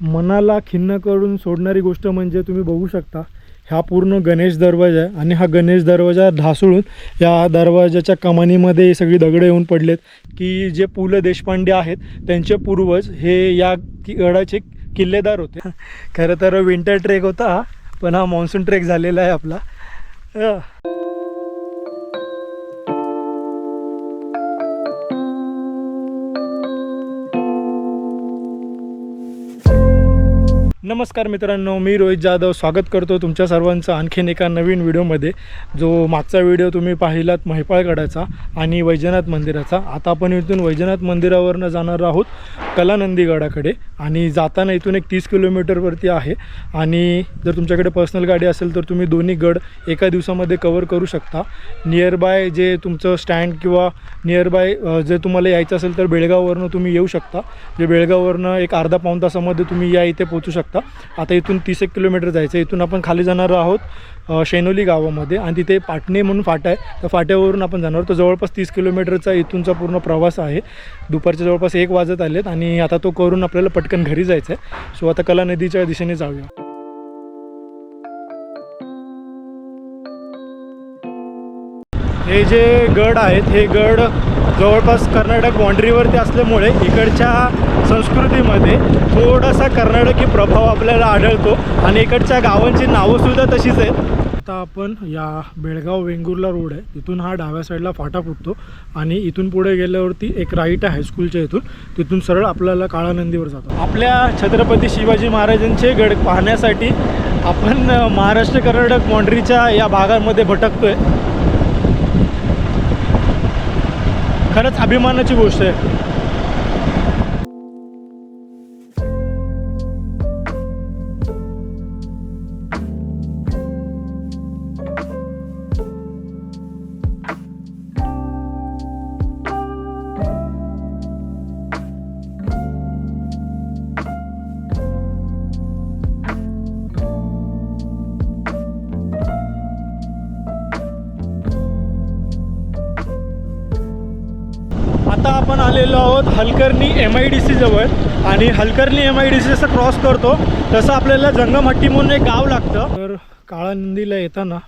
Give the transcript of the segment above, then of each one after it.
मनाला खिन्न करून सोडणारी गोष्ट म्हणजे तुम्ही बघू शकता हा पूर्ण गणेश दरवाजा आहे आणि हा गणेश दरवाजा ढासळून या दरवाजाच्या कमानीमध्ये सगळी दगडं येऊन पडलेत की जे पु ल देशपांडे आहेत त्यांचे पूर्वज हे या कि- गडाचे किल्लेदार होते. खरं तर विंटर ट्रेक होता हा पण हा मान्सून ट्रेक झालेला आहे आपला. नमस्कार मित्रांनो मी रोहित जाधव स्वागत करतो तुमच्या सर्वांचं आणखीन एका नवीन व्हिडिओमध्ये. जो मागचा व्हिडिओ तुम्ही पाहिलात महिपाळगडाचा आणि वैजनाथ मंदिराचा. आता आपण इथून वैजनाथ मंदिरावरनं जाणार आहोत कलानंदी गडाकडे आणि जाताना इथून एक तीस किलोमीटरवरती आहे. आणि जर तुमच्याकडे पर्सनल गाडी असेल तर तुम्ही दोन्ही गड एका दिवसामध्ये कवर करू शकता. नियरबाय जे तुमचं स्टँड किंवा नियरबाय जे जर तुम्हाला यायचं असेल तर बेळगाववरनं तुम्ही येऊ शकता. जे बेळगाववरनं एक अर्धा पाऊण तासामध्ये तुम्ही या इथे पोहोचू शकता. आता इथून तीस एक किलोमीटर जायचं इथून आपण खाली जाणार आहोत शेनोली गावामध्ये आणि तिथे पाटणे म्हणून फाटा आहे. त्या फाट्यावरून आपण जाणार तर जवळपास तीस किलोमीटरचा इथूनचा पूर्ण प्रवास आहे. दुपारच्या जवळपास एक वाजत आलेत आणि आता तो करून आपल्याला पटकन घरी जायचं आहे सो आता कला नदीच्या दिशेने जाऊया. हे जे गड आहेत हे गड जवळपास कर्नाटक बाँड्रीवरती असल्यामुळे इकडच्या संस्कृतीमध्ये थोडासा कर्नाटकी प्रभाव आपल्याला आढळतो आणि इकडच्या गावांची नावंसुद्धा तशीच आहेत. आता आपण या बेळगाव वेंगुर्ला रोड आहे. तिथून हा डाव्या साईडला फाटा फुटतो आणि इथून पुढे गेल्यावरती एक राईट आहे हायस्कूलच्या इथून. तिथून सरळ आपल्याला काळानंदीवर जातो. आपल्या छत्रपती शिवाजी महाराजांचे गड पाहण्यासाठी आपण महाराष्ट्र कर्नाटक बाँड्रीच्या या भागांमध्ये भटकतोय. खरंच अभिमानाची गोष्ट आहे. आता आपण आलेलो आहोत हलकर्णी एम आय डी सीजवळ आणि Halkarni M I D C जसं क्रॉस करतो तसं आपल्याला जंगमहट्टी म्हणून एक गाव लागतं. तर काळा नंदीला येताना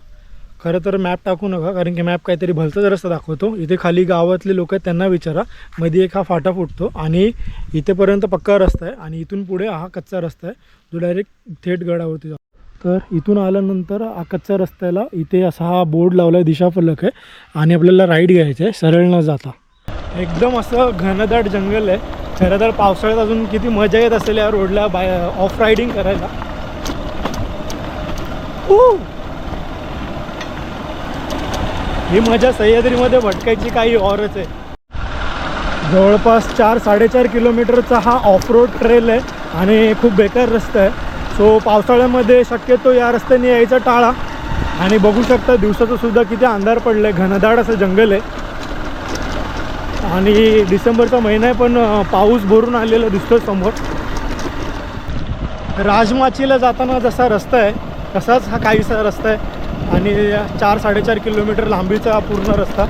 खरं तर मॅप टाकू नका कारण की मॅप काहीतरी भलताच रस्ता दाखवतो. इथे खाली गावातले लोक आहेत त्यांना विचारा. मध्ये एक हा फाटा फुटतो आणि इथेपर्यंत पक्का रस्ता आहे आणि इथून पुढे हा कच्चा रस्ता आहे. जो डायरेक्ट थेट गडावरती जातो. तर इथून आल्यानंतर हा कच्च्या रस्त्याला इथे असा हा बोर्ड लावला आहे दिशाफलक आहे. आणि आपल्याला राईड घ्यायचं आहे सरळ न जाता. एकदम असं घनदाट जंगल आहे. खरं तर पावसाळ्यात अजून किती मजा येत असेल या रोडला बाय ऑफ रायडिंग करायला. ही मजा सह्याद्रीमध्ये भटकायची काही औरच आहे. जवळपास चार साडेचार किलोमीटरचा हा ऑफ रोड ट्रेल आहे आणि खूप बेकार रस्ता आहे. सो पावसाळ्यामध्ये शक्यतो या रस्त्याने यायचा टाळा. आणि बघू शकता दिवसाचं सुद्धा किती अंधार पडलं आहे घनदाट असं जंगल आहे. आणि डिसेंबरचा महिना आहे पण पाऊस भरून आलेला दिसतो समोर. राजमाचीला जाताना जसा रस्ता आहे तसाच हा काहीसा रस्ता आहे आणि चार साडेचार किलोमीटर लांबीचा पूर्ण रस्ता.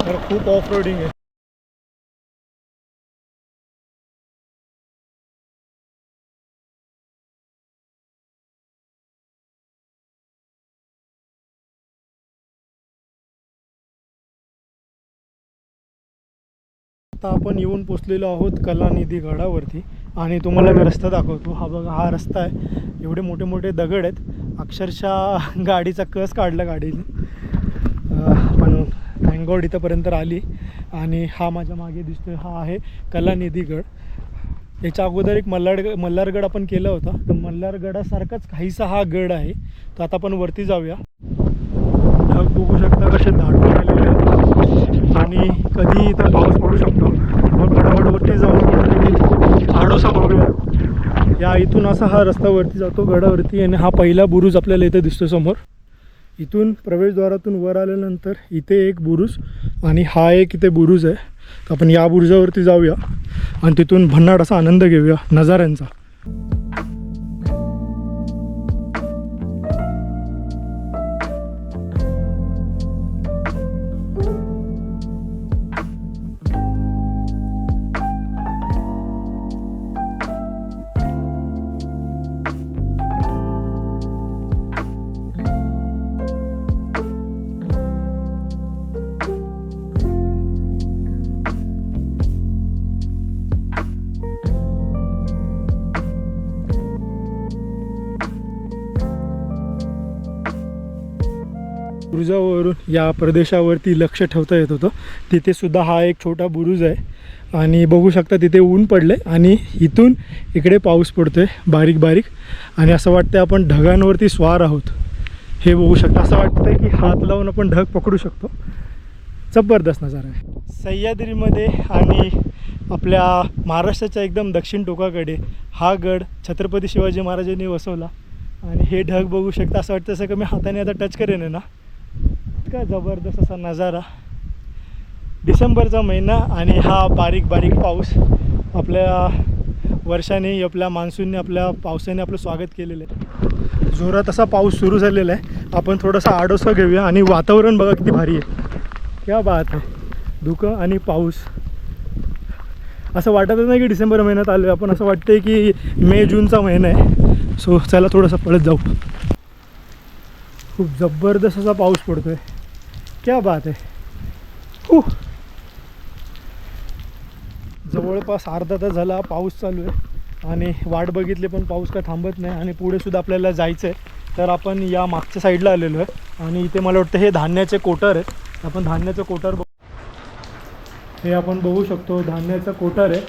तर खूप ऑफ रोडिंग आहे. आता आपण येऊन पोचलेलो आहोत कलानिधी गडावरती आणि तुम्हाला मी रस्ता दाखवतो. हा बघा हा रस्ता आहे. एवढे मोठे मोठे दगड आहेत. अक्षरशः गाडीचा कस काढला गाडीने. पण थँगॉड इथंपर्यंत आली आणि हा माझ्या मागे दिसतो हा आहे कलानिधी गड. याच्या अगोदर एक मल्हारग मल्हारगड आपण केला होता. तर मल्हारगडासारखाच काहीसा हा गड आहे. तर आता आपण वरती जाऊया. बघू शकता कसे दाटून आणि कधी इथं पाऊस पडू शकतो. मग गडावरती जाऊन कुठेतरी आडोसा बघूया. या इथून असा हा रस्त्यावरती जातो गडावरती आणि हा पहिला बुरुज आपल्याला इथे दिसतो समोर. इथून प्रवेशद्वारातून वर आल्यानंतर इथे एक बुरुज आणि हा एक इथे बुरुज आहे. तर आपण या बुरुजावरती जाऊया आणि तिथून भन्नाट असा आनंद घेऊया नजाऱ्यांचा. बुरुजावरून या प्रदेशावरती लक्ष ठेवता येत होतं. तिथेसुद्धा हा एक छोटा बुरुज आहे. आणि बघू शकता तिथे ऊन पडले आणि इथून इकडे पाऊस पडतोय बारीक बारीक. आणि असं वाटतं आपण ढगांवरती स्वार आहोत. हे बघू शकता. असं वाटतं की हात लावून आपण ढग पकडू शकतो. जबरदस्त नजारा आहे. सह्याद्रीमध्ये आणि आपल्या महाराष्ट्राच्या एकदम दक्षिण टोकाकडे हा गड छत्रपती शिवाजी महाराजांनी वसवला. आणि हे ढग बघू शकता. असं वाटतं असं का मी हाताने आता टच करेन आहे ना. इतका जबरदस्त असा नजारा? डिसेंबरचा महिना आणि हा बारीक बारीक पाऊस आपल्या वर्षाने आपल्या मान्सूनने आपल्या पावसाने आपलं स्वागत केलेलं आहे. जोरात असा पाऊस सुरू झालेला आहे. आपण थोडासा आडोसा घेऊया आणि वातावरण बघा किती भारी आहे. क्या बात आहे धुकं आणि पाऊस. असं वाटतच नाही की डिसेंबर महिन्यात आलो आहे आपण असं वाटतंय की मे जूनचा महिना आहे. सो चला थोडंसं पळत जाऊ. खूप जबरदस्त असा पाऊस पडतो आहे क्या बात आहे जवळपास अर्धा तास झाला पाऊस चालू आहे आणि वाट बघितली पण पाऊस काय थांबत नाही आणि पुढे सुद्धा आपल्याला जायचं आहे तर आपण या मागच्या साईडला आलेलो आहे आणि इथे मला वाटतं हे धान्याचे कोटर आहे आपण धान्याचं कोटर बघ हे आपण बघू शकतो धान्याचं कोटर आहे.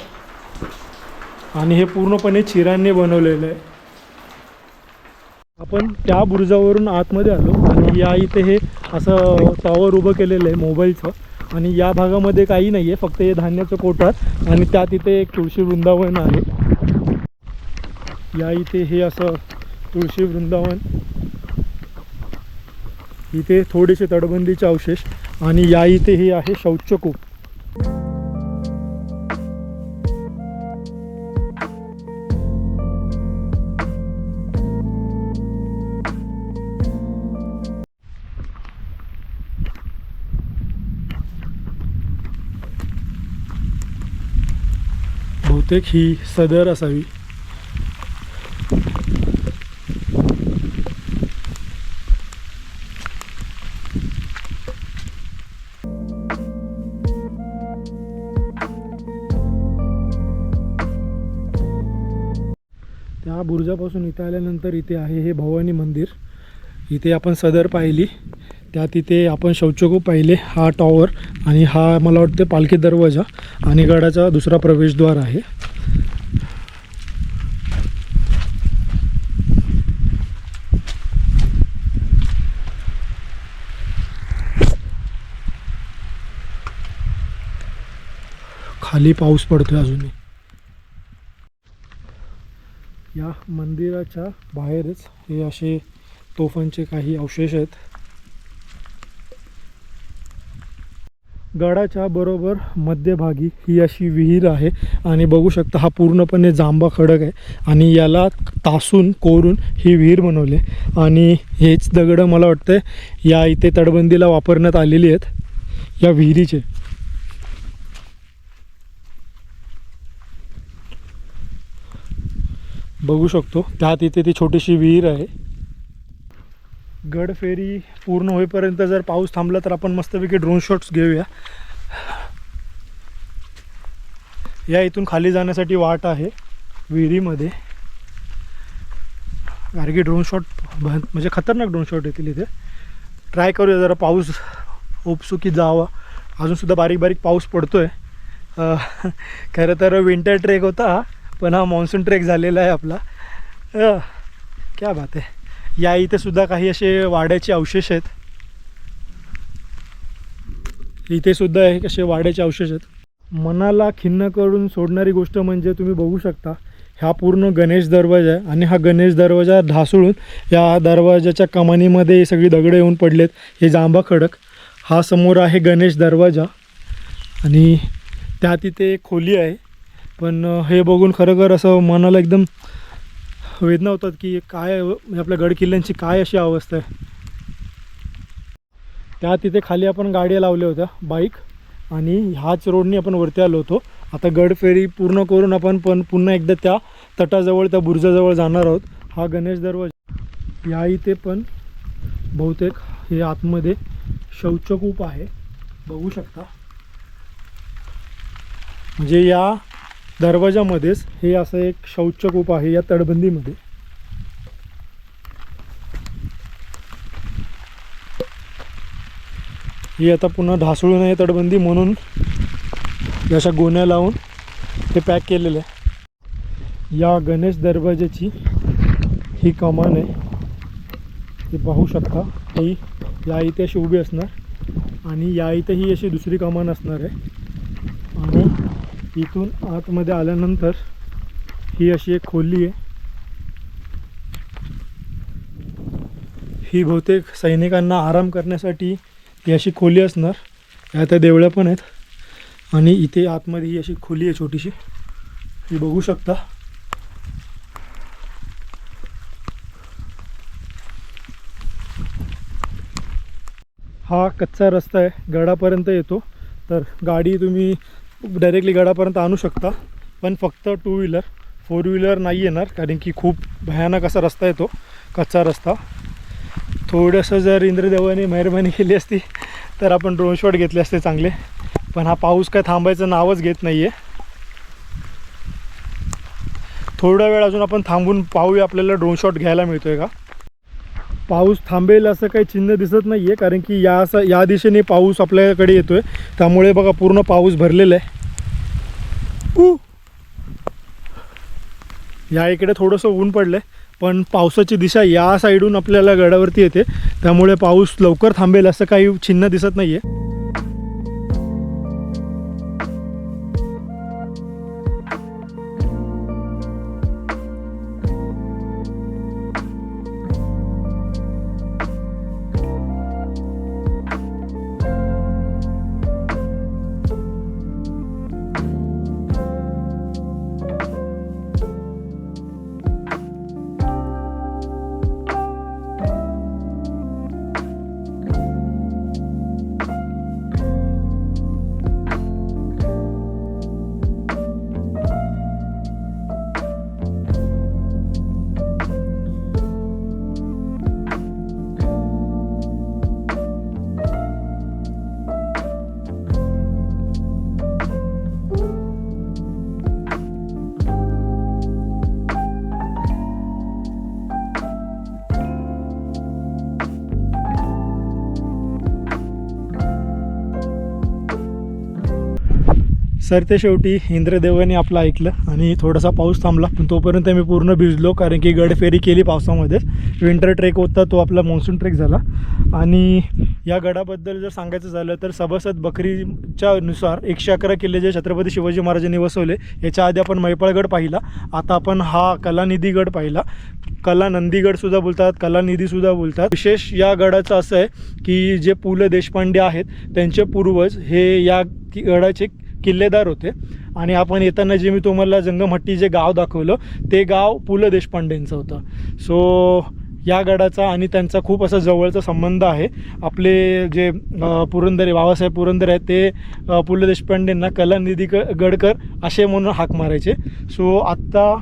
आणि हे पूर्णपणे चिरांनी बनवलेलं आहे. आपण त्या बुरुजावरून आतमध्ये आलो आणि या इथे हे असं टॉवर उभं केलेलं आहे मोबाईलचं. आणि या भागामध्ये काही नाही आहे फक्त हे धान्याचं कोठार आणि त्यात इथे एक तुळशी वृंदावन आहे. या इथे हे असं तुळशी वृंदावन. इथे थोडेसे तटबंदीचे अवशेष आणि या इथे हे आहे शौचकूप. बहुतेक ही सदर असावी. त्या बुरुजापासून इथे आल्यानंतर इथे आहे हे भवानी मंदिर. इथे आपण सदर पाहिली. त्या तिथे आपण शौचकू पाहिले हा टॉवर आणि हा मला वाटते पालखी दरवाजा आणि गडाचा दुसरा प्रवेशद्वार आहे. खाली पाऊस पडतोय अजूनही. या मंदिराच्या बाहेरच हे असे तोफांचे काही अवशेष आहेत. गडाच्या बरोबर मध्यभागी ही अशी विहीर आहे. आणि बघू शकता हा पूर्णपणे जांबा खडक आहे. आणि याला तासून कोरून ही विहीर बनवली आणि हेच दगडं मला वाटतं या इथे तटबंदीला वापरण्यात आलेली आहेत. या विहिरीचे. बघू शकतो. त्यात इथे ती छोटीशी विहीर आहे. गड फेरी पूर्ण होईपर्यंत जर पाऊस थांबला तर आपण मस्तपैकी ड्रोन शॉट्स घेऊया. या इथून खाली जाण्यासाठी वाट आहे विहिरीमध्ये. कारण की ड्रोन शॉट म्हणजे खतरनाक ड्रोन शॉट येतील इथे. ट्राय करूया जरा पाऊस उपसुकी जावा. अजूनसुद्धा बारीक बारीक पाऊस पडतो आहे खरं तर विंटर ट्रेक होता पण हा मान्सून ट्रेक झालेला आहे आपला. क्या बात आहे. या इथे सुद्धा काही असे वाड्याचे अवशेष आहेत. इथे सुद्धा हे कसे वाड्याचे अवशेष आहेत. मनाला खिन्न करून सोडणारी गोष्ट म्हणजे तुम्ही बघू शकता हा पूर्ण गणेश दरवाजा आहे आणि हा गणेश दरवाजा ढासळून या दरवाजाच्या कमानीमध्ये सगळी दगडं येऊन पडलेत हे जांभा खडक. हा समोर आहे गणेश दरवाजा आणि त्यात इथे खोली आहे. पण हे बघून खरोखर असं मनाला एकदम वेदना होतात की काय म्हणजे आपल्या गड किल्ल्यांची काय अशी अवस्था आहे. त्या तिथे खाली आपण गाड्या लावल्या होत्या बाईक आणि ह्याच रोडने आपण वरती आलो होतो. आता गड फेरी पूर्ण करून आपण पण पुन्हा एकदा त्या तटाजवळ त्या बुर्जाजवळ जाणार आहोत. हा गणेश दरवाजा. या इथे पण बहुतेक हे आतमध्ये शौचकूप आहे. बघू शकता. म्हणजे या दरवाजामध्येच हे असं एक शौचकूप आहे या तटबंदीमध्ये. ही आता पुन्हा ढासळू नये तटबंदी म्हणून अशा गोण्या लावून ते पॅक केलेलं आहे. या गणेश दरवाजाची ही कमान आहे. ते पाहू शकता ही या इथे अशी उभी असणार आणि या इथे ही अशी दुसरी कमान असणार आहे. इथून आतमध्ये आल्यानंतर ही अशी एक खोली आहे. ही बहुतेक सैनिकांना आराम करण्यासाठी ही अशी खोली असणार. या त्या देवळ्या पण आहेत. आणि इथे आतमध्ये ही अशी खोली आहे छोटीशी. ही बघू शकता. हा कच्चा रस्ता आहे. गडापर्यंत येतो. तर गाडी तुम्ही डायरेक्टली गडापर्यंत आणू शकता. पण फक्त टू व्हीलर फोर व्हीलर नाही येणार कारण की खूप भयानक असा रस्ता येतो कच्चा रस्ता. थोडंसं जर इंद्रदेवाने मेहरबानी केली असती तर आपण ड्रोन शॉट घेतले असते चांगले. पण हा पाऊस काय थांबायचं नावच घेत नाही आहे थोडा वेळ अजून आपण थांबून पाहूया आपल्याला ड्रोन शॉट घ्यायला आहे का? पाऊस थांबेल असं काही चिन्ह दिसत नाही आहे कारण की या असं या दिशेने पाऊस आपल्याकडे येतो आहे त्यामुळे बघा पूर्ण पाऊस भरलेला आहे. या इकडे थोडंसं ऊन पडलं आहे पण पावसाची दिशा या साईडून आपल्याला गडावरती येते. त्यामुळे पाऊस लवकर थांबेल असं काही चिन्ह दिसत नाही आहे सर ते शेवटी इंद्रदेवाने आपलं ऐकलं आणि थोडासा पाऊस थांबला. पण तोपर्यंत मी पूर्ण भिजलो कारण की गडफेरी केली पावसामध्येच विंटर ट्रेक होता तो आपला मान्सून ट्रेक झाला. आणि या गडाबद्दल जर सांगायचं झालं तर सभासद बकरीच्या नुसार एकशे अकरा किल्ले जे छत्रपती शिवाजी महाराजांनी वसवले याच्या आधी आपण मैपाळगड पाहिला. आता आपण हा कलानिधी गड पाहिला. कला नंदीगडसुद्धा बोलतात कलानिधीसुद्धा बोलतात. विशेष या गडाचं असं आहे की जे पु ल देशपांडे आहेत त्यांचे पूर्वज हे या गडाचे किल्लेदार होते. आणि आपण येताना जे मी तुम्हाला जंगमहट्टी जे गाव दाखवलं ते गाव पु ल देशपांडेंचं होतं. सो या गडाचा आणि त्यांचा खूप असा जवळचा संबंध आहे. आपले जे पुरंदरे बाबासाहेब पुरंदरे आहेत ते पु ल देशपांडेंना कलानिधी क गडकर असे म्हणून हाक मारायचे. सो आत्ता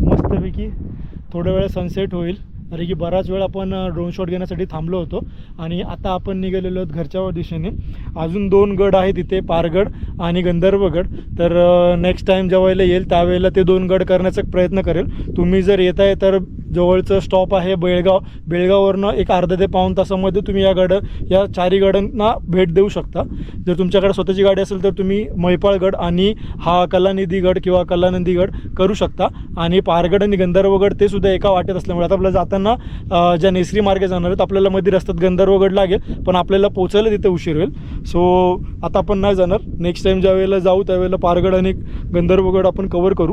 मस्तपैकी थोड्या वेळा सनसेट होईल. कारण की बराच वेळ आपण ड्रोन शॉट घेण्यासाठी थांबलो होतो. आणि आता आपण निघालेलो आहोत घरच्या दिशेने. अजून दोन गड आहेत इथे पारगड आणि गंधर्वगड तर नेक्स्ट टाईम जेव्हा येईल त्यावेळेला ते दोन गड करण्याचा प्रयत्न करेल. तुम्ही जर येत आहे तर जवळचं स्टॉप आहे बेळगाव. बेळगाववरनं एक अर्धा ते पाऊण तासामध्ये तुम्ही या गड या चारी गडांना भेट देऊ शकता. जर तुमच्याकडे स्वतःची गाडी असेल तर तुम्ही मैपाळगड आणि हा कलानिधी गड किंवा कलानंदी गड करू शकता. आणि पारगड आणि गंधर्वगड ते सुद्धा एका वाटेत असल्यामुळे आता आपल्याला जाताना ज्या नेसरी मार्गे जाणार आहेत आपल्याला मध्ये रस्त्यात गंधर्वगड लागेल पण आपल्याला पोचायला तिथे उशीर होईल. सो आता आपण नाही जाणार. नेक्स्ट टाईम ज्या वेळेला जाऊ त्यावेळेला पारगड आणि गंधर्वगड आपण कवर करू.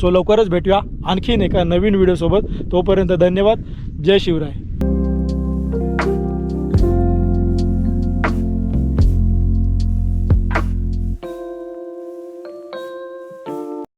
सो लवकरच भेटूया आणखीन एका नवीन व्हिडिओसोबत. तोपर्यंत धन्यवाद. जय शिवराय.